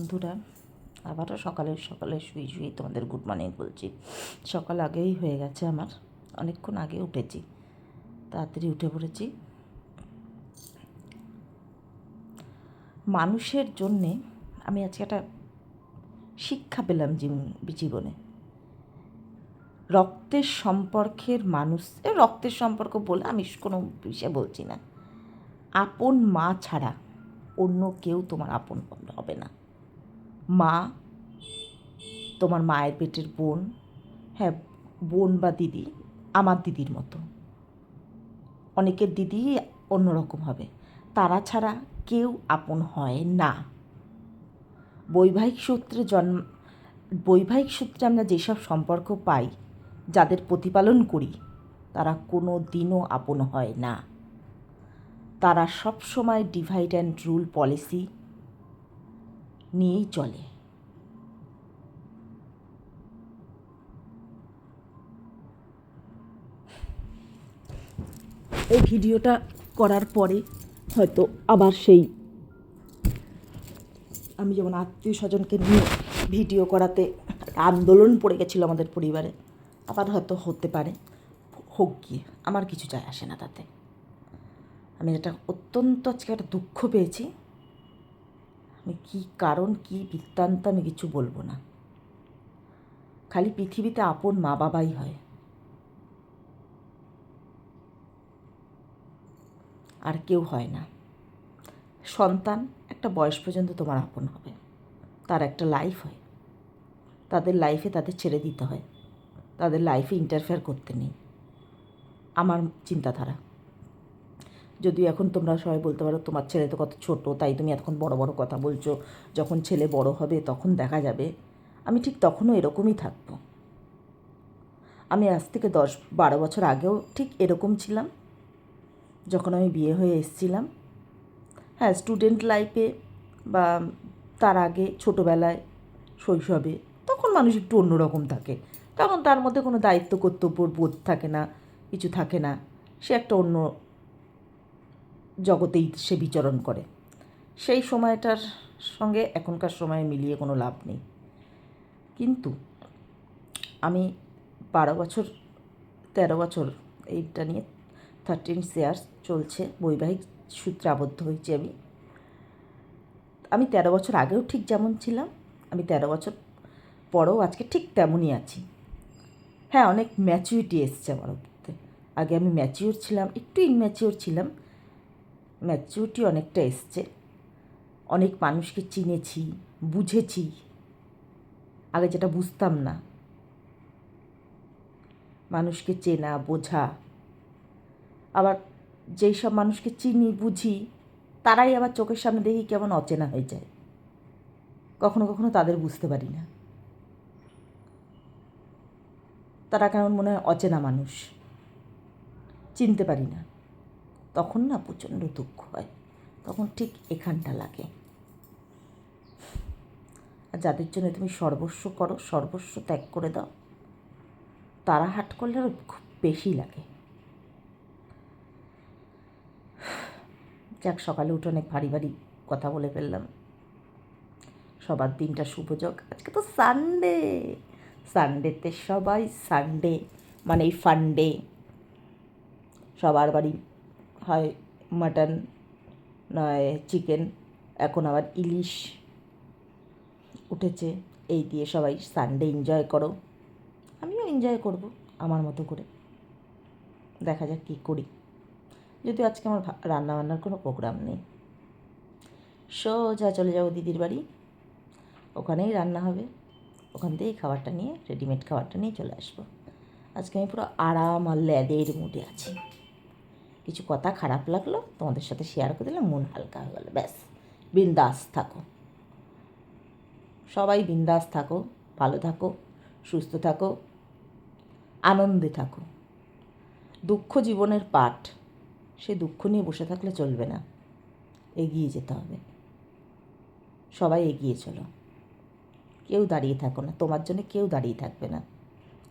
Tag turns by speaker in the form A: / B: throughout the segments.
A: বন্ধুরা, আবারও সকালে সকালে শুয়ে শুয়ে তোমাদের গুড মর্নিং বলছি। সকাল আগেই হয়ে গেছে আমার, অনেকক্ষণ আগে উঠেছি। তাড়াতাড়ি উঠে পড়েছি। মানুষের জন্যে আমি আজকে একটা শিক্ষা পেলাম জীবন- রক্তের সম্পর্কের মানুষ রক্তের সম্পর্ক বলে আমি কোনো বিষয়ে বলছি না। আপন মা ছাড়া অন্য কেউ তোমার আপন হবে না। মা, তোমার মায়ের পেটের বোন হ্যাঁ বোন বা দিদি, আমার দিদির মতো। অনেকের দিদি অন্যরকম হবে। তারা ছাড়া কেউ আপন হয় না। বৈবাহিক সূত্রে জন্ম, বৈবাহিক সূত্রে আমরা যেসব সম্পর্ক পাই, যাদের প্রতিপালন করি, তারা কোনো দিনও আপন হয় না। তারা সব সময় ডিভাইড অ্যান্ড রুল পলিসি নিয়েই চলে। এই ভিডিওটা করার পরে হয়তো আবার সেই আমি যেমন আত্মীয় স্বজনকে নিয়ে ভিডিও করাতে আন্দোলন পড়ে গেছিল আমাদের পরিবারে, আবার হয়তো হতে পারে, হোক গিয়ে, আমার কিছু যায় আসে না তাতে। আমি এটা অত্যন্ত আজকে একটা দুঃখ পেয়েছি আমি কী কারণ, কী বৃত্তান্ত আমি কিছু বলব না। খালি পৃথিবীতে আপন মা বাবাই হয়। আর কেউ হয় না। সন্তান একটা বয়স পর্যন্ত তোমার আপন হবে। তার একটা লাইফ হয়। তাদের লাইফে তাদের ছেড়ে দিতে হয়। তাদের লাইফে ইন্টারফেয়ার করতে নেই। আমার চিন্তাধারা। যদিও এখন তোমরা সবাই বলতে পারো, তোমার ছেলে তো কত ছোট, তাই তুমি এতক্ষণ বড় বড় কথা বলছো। যখন ছেলে বড় হবে তখন দেখা যাবে। আমি ঠিক তখনও এরকমই থাকব। আমি আজ থেকে দশ বারো বছর আগেও ঠিক এরকম ছিলাম, যখন আমি বিয়ে হয়ে এসেছিলাম। হ্যাঁ স্টুডেন্ট লাইফে বা তার আগে ছোটোবেলায় শৈশবে তখন মানুষ একটু অন্যরকম থাকে। তখন তার মধ্যে কোনো দায়িত্ব কর্তব্য বোধ থাকে না, কিছু থাকে না। সে একটা অন্য জগতেই সে বিচরণ করে। সেই সময়টার সঙ্গে এখনকার সময়ে মিলিয়ে কোনো লাভ নেই। কিন্তু আমি বারো বছর, তেরো বছর এইটা নিয়ে থার্টিন ইয়ার্স চলছে, বৈবাহিক সূত্রে আবদ্ধ হয়েছি আমি। আমি তেরো বছর আগেও ঠিক যেমন ছিলাম, আমি তেরো বছর পরেও আজকে ঠিক তেমনই আছি। হ্যাঁ অনেক ম্যাচিউরিটি এসছে আমার আগে আমি ম্যাচিওর ছিলাম, একটু ইনম্যাচিওর ছিলাম ম্যাচিউরিটি অনেকটা এসছে। অনেক মানুষকে চিনেছি, বুঝেছি। আগে যেটা বুঝতাম না। মানুষকে চেনা, বোঝা। আবার যেই সব মানুষকে চিনি, বুঝি, তারাই আবার চোখের সামনে দেখি কেমন অচেনা হয়ে যায়। কখনো কখনো তাদের বুঝতে পারি না। তারা কেমন মনে হয় অচেনা মানুষ। চিনতে পারি না। তখন না প্রচণ্ড দুঃখ হয়। তখন ঠিক এখানটা লাগে। আর যাদের জন্য তুমি সর্বস্ব করো, সর্বস্ব ত্যাগ করে দাও, তারা হাট করলে আরও খুব বেশি লাগে। যাক, সকালে উঠে অনেক ভারী ভারী কথা বলে ফেললাম। সবার দিনটা শুভযোগ আজকে তো সানডে সানডেতে সবাই সানডে মানে এই ফান্ডে সবার বাড়ি হয় মাটন, নয় চিকেন, এখন আবার ইলিশ উঠেছে। এই দিয়ে সবাই সানডে এনজয় করো। আমিও এনজয় করব আমার মতো করে। দেখা যাক কী করি। যদিও আজকে আমার রান্নাবান্নার কোনো প্রোগ্রাম নেই। সোজা চলে যাব দিদির বাড়ি। ওখানেই রান্না হবে। ওখান থেকেই খাবারটা নিয়ে রেডিমেড খাবারটা নিয়ে চলে আসব। আজকে আমি পুরো আরাম আর ল্যাদের মুডে আছি। কিছু কথা খারাপ লাগল, তোমাদের সাথে শেয়ার করে দিলাম, মন হালকা হয়ে গেলো, ব্যাস। বিন্দাস থাকো। সবাই বিন্দাস থাকো, ভালো থাকো, সুস্থ থাকো, আনন্দে থাকো। দুঃখ জীবনের পাঠ, সে দুঃখ নিয়ে বসে থাকলে চলবে না। এগিয়ে যেতে হবে। সবাই এগিয়ে চলো। কেউ দাঁড়িয়ে থাকো না, তোমার জন্য কেউ দাঁড়িয়ে থাকবে না।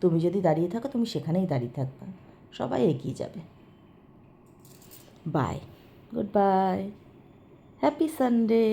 A: তুমি যদি দাঁড়িয়ে থাকো, তুমি সেখানেই দাঁড়িয়ে থাকবে। সবাই এগিয়ে যাবে। Bye good bye happy Sunday